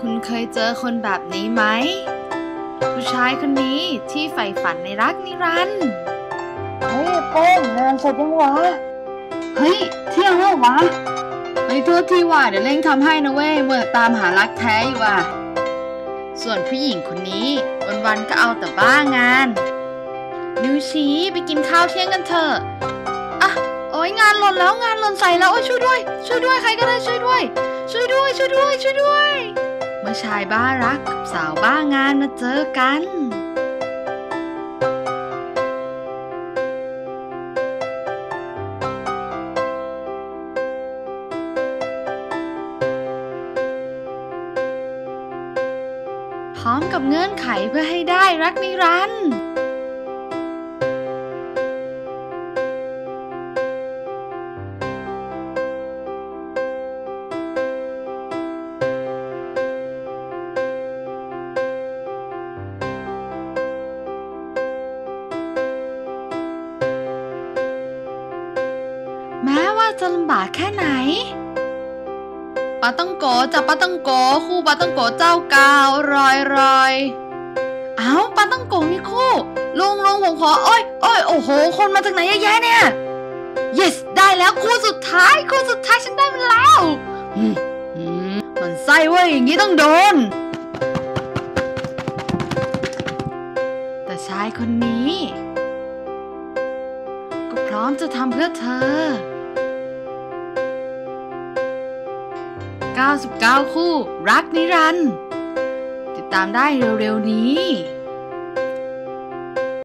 คุณเคยเจอคนแบบนี้ไหม ผู้ชายคนนี้ที่ใฝ่ฝันในรักนิรันดร์เฮ้ยโป้งงานเสร็จยังวะ เฮ้ย เที่ยงแล้ววะไอ้ตัวที่ว่าเดี๋ยวเร่งทำให้นะเว้ยเมื่อตามหารักแท้อยู่ว่ะ ส่วนผู้หญิงคนนี้ วันๆก็เอาแต่บ้างาน นิวชี้ไปกินข้าวเที่ยงกันเถอะอะโอ้ยงานหล่นแล้วงานหล่นใส่แล้วโอ้ยช่วยด้วย ช่วยด้วยใครก็ได้ช่วยด้วย ช่วยด้วยช่วยด้วยช่วยด้วยเมื่อ ชายบ้ารักกับสาวบ้างานมาเจอกัน พร้อมกับเงื่อนไขเพื่อให้ได้รักนิรันดร์ แม้ว่าจะลำบากแค่ไหนปาต้องโกจะปาต้องโก คู่ปาต้องโกเจ้าเก่ารอยรอยเอ้าปาต้องโกมีคู่ลุงลุงผมขอโอ้ยโอ้ยโอ้โห คนมาจากไหนเยอะแยะเนี่ย yes ได้แล้วคู่สุดท้าย คู่สุดท้ายฉันได้มันแล้วอืมอืมมันไส้เว้ยอย่างนี้ต้องโดน แต่ชายคนนี้ ก็พร้อมจะทำเพื่อเธอ 99 คู่รักนิรันดร์ติดตามได้เร็วๆนี้